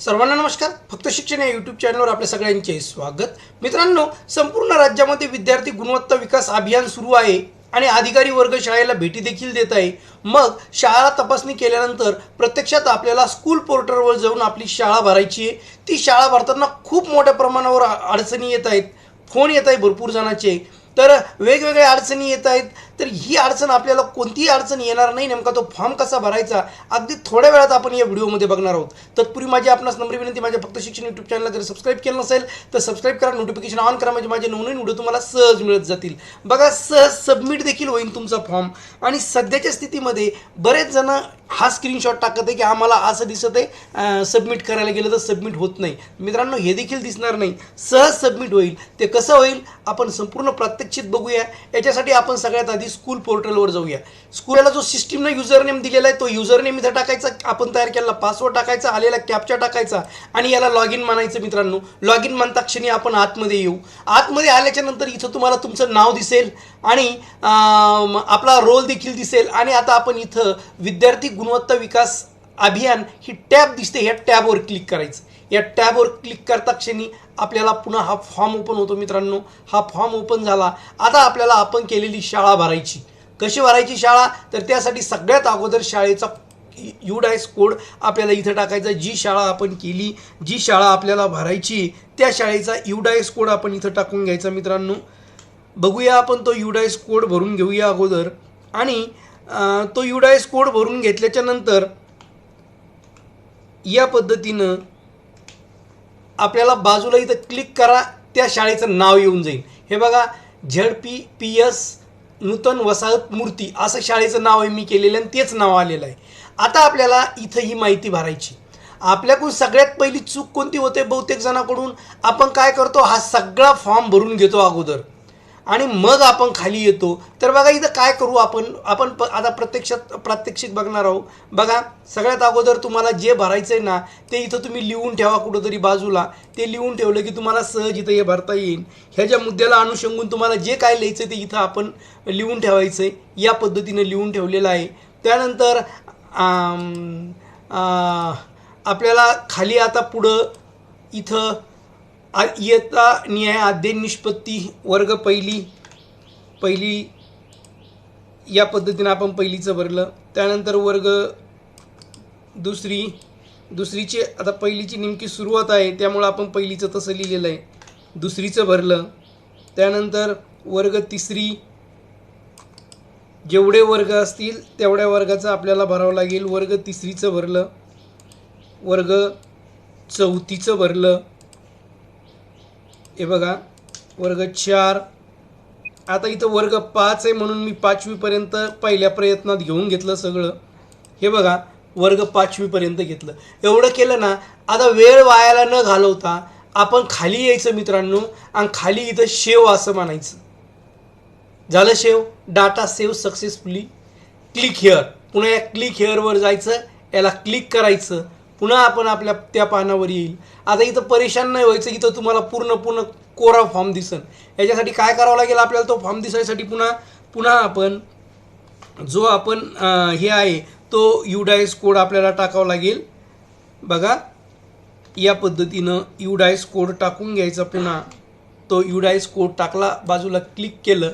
सर्वांना नमस्कार. फक्त शिक्षण या यूट्यूब चॅनलवर आपल्या सगळ्यांचे स्वागत. मित्रांनो संपूर्ण राज्यामध्ये विद्यार्थी गुणवत्ता विकास अभियान सुरू आहे आणि अधिकारी वर्ग शाळेला भेटी देखील देत आहे. मग शाळा तपासणी केल्यानंतर प्रत्यक्षात आपल्याला स्कूल पोर्टलवर जाऊन आपली शाळा भरायची आहे. ती शाळा भरताना खूप मोठ्या प्रमाणावर अडचणी येत आहेत. फोन येत आहे भरपूर जणांचे. तर वेगवेगळ्या अडचणी येत आहेत. तर ही अडचण आपल्याला कोणतीही अडचण येणार नाही. नेमका तो फॉर्म कसा भरायचा? अगदी थोड्या वेळात आपण या व्हिडिओमध्ये बघणार आहोत. तत्पूर्वी माझी आपणास नम्र विनंती माझ्या फक्त शिक्षण यूट्यूब चॅनलला जर सबस्क्राईब केलं नसेल तर सबस्क्राईब करा. नोटिफिकेशन ऑन करा. म्हणजे माझे नवनवीन व्हिडिओ तुम्हाला सहज मिळत जातील. बघा सहज सबमिट देखील होईल तुमचा फॉर्म. आणि सध्याच्या स्थितीमध्ये बरेच जण हा स्क्रीनशॉट टाकत आहे की आम्हाला असं दिसत आहे सबमिट करायला गेलं तर सबमिट होत नाही. मित्रांनो हे देखील दिसणार नाही. सहज सबमिट होईल. ते कसं होईल? आपण संपूर्ण प्रात्यक्षित बघूया. याच्यासाठी आपण सगळ्यात आधी स्कूल पोर्टलवर जाऊया. स्कूलला जो सिस्टीमनं युजर नेम दिलेला आहे तो युजर नेम इथं टाकायचा आपण तयार केलेला पासवर्ड टाकायचा आलेला कॅपचा टाकायचा आणि याला लॉग इन म्हणायचं मित्रांनो. लॉग इन म्हणता क्षणी आपण आतमध्ये येऊ. आतमध्ये आल्याच्यानंतर इथं तुम्हाला तुमचं नाव दिसेल आणि आपला रोल देखील दिसेल. आणि आता आपण इथं विद्यार्थी गुणवत्ता विकास अभियान ही टॅब दिसते. ह्या टॅबवर क्लिक करायचं. या टॅबवर क्लिक करता क्षणी आपल्याला पुन्हा हा फॉर्म ओपन होतो मित्रांनो. हा फॉर्म ओपन झाला. आता आपल्याला आपण केलेली शाळा भरायची. कशी भरायची शाळा? तर त्यासाठी सगळ्यात अगोदर शाळेचा युडायस कोड आपल्याला इथं टाकायचा. जी शाळा आपण केली जी शाळा आपल्याला भरायची त्या शाळेचा युडायस कोड आपण इथं टाकून घ्यायचा मित्रांनो. बघूया आपण तो युडायस कोड भरून घेऊया अगोदर. आणि तो युडायस कोड भरून घेतल्याच्या नंतर या पद्धतीनं आपल्याला बाजूला इथं क्लिक करा त्या शाळेचं नाव येऊन जाईल. हे बघा झेड पी पी एस नूतन वसाहत मूर्ती असं शाळेचं नाव आहे मी केलेलं आणि तेच नाव आलेलं आहे. आता आपल्याला इथं ही माहिती भरायची. आपल्याकडून सगळ्यात पहिली चूक कोणती होते? बहुतेक जणांकडून. आपण काय करतो? हा सगळा फॉर्म भरून घेतो अगोदर. आणि मग आपण खाली येतो. तर बघा इथं काय करू आपण? आपण प आता प्रत्यक्षात प्रात्यक्षिक बघणार आहोत. बघा सगळ्यात अगोदर तुम्हाला जे भरायचं आहे ना ते इथं तुम्ही लिहून ठेवा कुठंतरी बाजूला. ते लिहून ठेवलं की तुम्हाला सहज इथं हे भरता येईल. ह्याच्या मुद्द्याला अनुषंगून तुम्हाला जे काय लिहायचं ते इथं आपण लिहून ठेवायचं आहे या पद्धतीनं लिहून ठेवलेलं आहे. त्यानंतर आपल्याला खाली आता पुढं इथं इयत्ता न्याय अध्ययन निष्पत्ती वर्ग पहिली पहिली या पद्धतीनं आपण पहिलीचं भरलं. त्यानंतर वर्ग दुसरी दुसरीची आता पहिलीची नेमकी सुरुवात आहे त्यामुळं आपण पहिलीचं तसं लिहिलेलं आहे. दुसरीचं भरलं त्यानंतर वर्ग तिसरी जेवढे वर्ग असतील तेवढ्या वर्गाचं आपल्याला भरावं लागेल. वर्ग तिसरीचं भरलं वर्ग चौथीचं भरलं हे बघा वर्ग चार. आता इथं वर्ग पाच आहे म्हणून मी पाचवीपर्यंत पहिल्या प्रयत्नात घेऊन घेतलं सगळं. हे बघा वर्ग पाचवीपर्यंत घेतलं. एवढं केलं ना आता वेळ वायाला न घालवता आपण खाली यायचं मित्रांनो आणि खाली इथं शेव असं म्हणायचं. झालं शेव? Data save successfully. Click here. पुन्हा या क्लिक हिअरवर जायचं याला क्लिक करायचं. पुन्हा आपण आपल्या त्या पानावर येईल. आता इथं परेशान नाही व्हायचं इथं तुम्हाला पूर्ण पूर्ण कोरा फॉर्म दिसन. याच्यासाठी काय करावं लागेल आपल्याला तो फॉर्म दिसायसाठी पुन्हा पुन्हा आपण जो आपण हे आहे तो युडायस कोड आपल्याला टाकावा लागेल. बघा या पद्धतीनं युडायस कोड टाकून घ्यायचा पुन्हा. तो युडायस कोड टाकला बाजूला क्लिक केलं.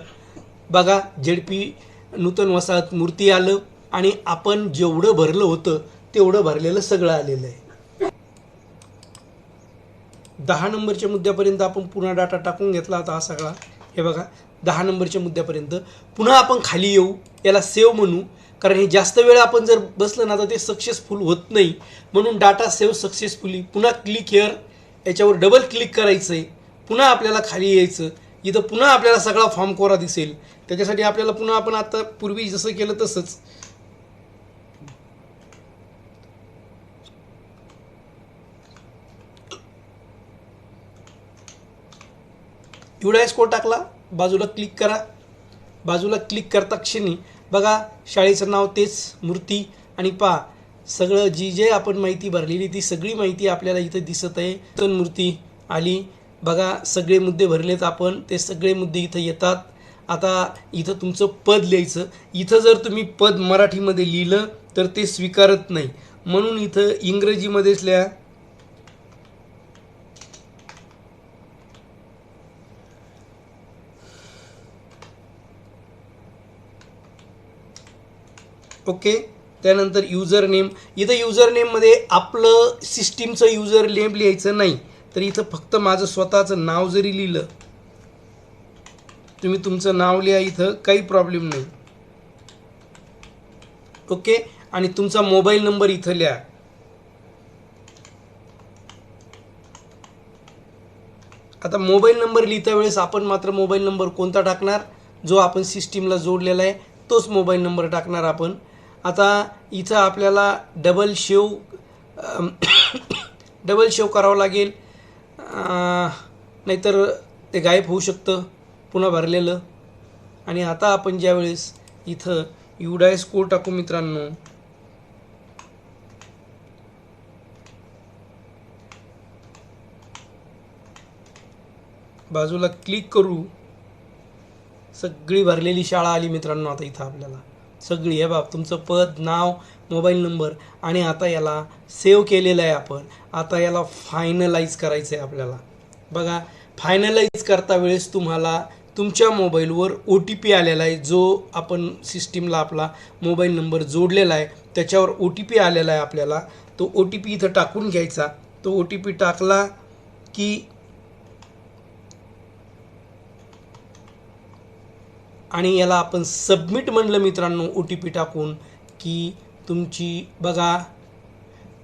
बघा झेडपी नूतन वसाहत मूर्ती आलं. आणि आपण जेवढं भरलं होतं तेवढं भरलेलं सगळं आलेलं आहे. दहा नंबरच्या मुद्द्यापर्यंत आपण पुन्हा डाटा टाकून घेतला होता हा सगळा. हे बघा दहा नंबरच्या मुद्द्यापर्यंत. पुन्हा आपण खाली येऊ याला सेव्ह म्हणू. कारण हे जास्त वेळ आपण जर बसलं ना तर ते सक्सेसफुल होत नाही. म्हणून डाटा सेव्ह सक्सेसफुली पुन्हा क्लिक हेअर याच्यावर डबल क्लिक करायचं आहे पुन्हा आपल्याला खाली यायचं. इथं पुन्हा आपल्याला सगळा फॉर्म कोरा दिसेल. त्याच्यासाठी आपल्याला पुन्हा आपण आता पूर्वी जसं केलं तसंच. पिवळा स्कोर टाकला बाजूला क्लिक करा. बाजूला क्लिक करता क्षणी बघा शाळेचं नाव तेच मूर्ती. आणि पा सगळं जी जे आपण माहिती भरलेली ती सगळी माहिती आपल्याला इथं दिसत आहे. तन मूर्ती आली. बघा सगळे मुद्दे भरलेत आपण. ते सगळे मुद्दे इथं येतात. आता इथं तुमचं पद लिहायचं. इथं जर तुम्ही पद मराठीमध्ये लिहिलं तर ते स्वीकारत नाही. म्हणून इथं इंग्रजीमध्येच लिहा. ओके? त्यानंतर युजर नेम इथं युजर नेममध्ये आपलं सिस्टीमचं युजर नेम लिहायचं नाही. तर इथं फक्त माझं स्वतःचं नाव जरी लिहिलं तुम्ही तुमचं नाव लिहा इथं काही प्रॉब्लेम नाही. ओके? आणि तुमचा मोबाईल नंबर इथं लिहा. आता मोबाईल नंबर लिहिता वेळेस आपण मात्र मोबाईल नंबर कोणता टाकणार? जो आपण सिस्टीमला जोडलेला आहे तोच मोबाईल नंबर टाकणार आपण. आता इथं आपल्याला डबल शेव डबल शेव करावं लागेल. नाहीतर ते गायब होऊ शकतं पुन्हा भरलेलं. आणि आता आपण ज्यावेळेस इथं युडाय स्कोर टाकू मित्रांनो. बाजूला क्लिक करू. सगळी भरलेली शाळा आली मित्रांनो आता इथं आपल्याला. सगळी हे बाब तुमचं पद नाव मोबाईल नंबर आणि आता याला सेव्ह केलेलं आहे आपण. आता याला फायनलाइज करायचं आहे आपल्याला. बघा फायनलाइज करता वेळेस तुम्हाला तुमच्या मोबाईलवर ओ टी पी आलेला आहे. जो आपण सिस्टीमला आपला मोबाईल नंबर जोडलेला आहे त्याच्यावर ओ टी पी आलेला आहे आपल्याला. तो ओ टी पी इथं टाकून घ्यायचा. तो ओ टी पी टाकला की आणि याला आपण सबमिट म्हणलं मित्रांनो ओ टी पी टाकून की तुमची बघा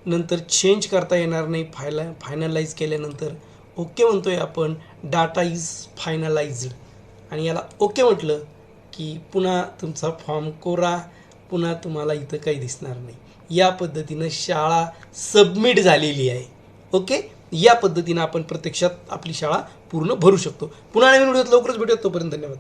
नंतर चेंज करता येणार नाही फायला फायनलाइज केल्यानंतर. ओके म्हणतोय आपण डाटा इज फायनलाइज्ड आणि याला ओके म्हटलं की पुन्हा तुमचा फॉर्म कोरा पुन्हा तुम्हाला इथं काही दिसणार नाही. या पद्धतीनं शाळा सबमिट झालेली आहे. ओके या पद्धतीनं आपण प्रत्यक्षात आपली शाळा पूर्ण भरू शकतो. पुन्हा नवीन व्हिडिओत लवकरच भेटूयात. तोपर्यंत धन्यवाद.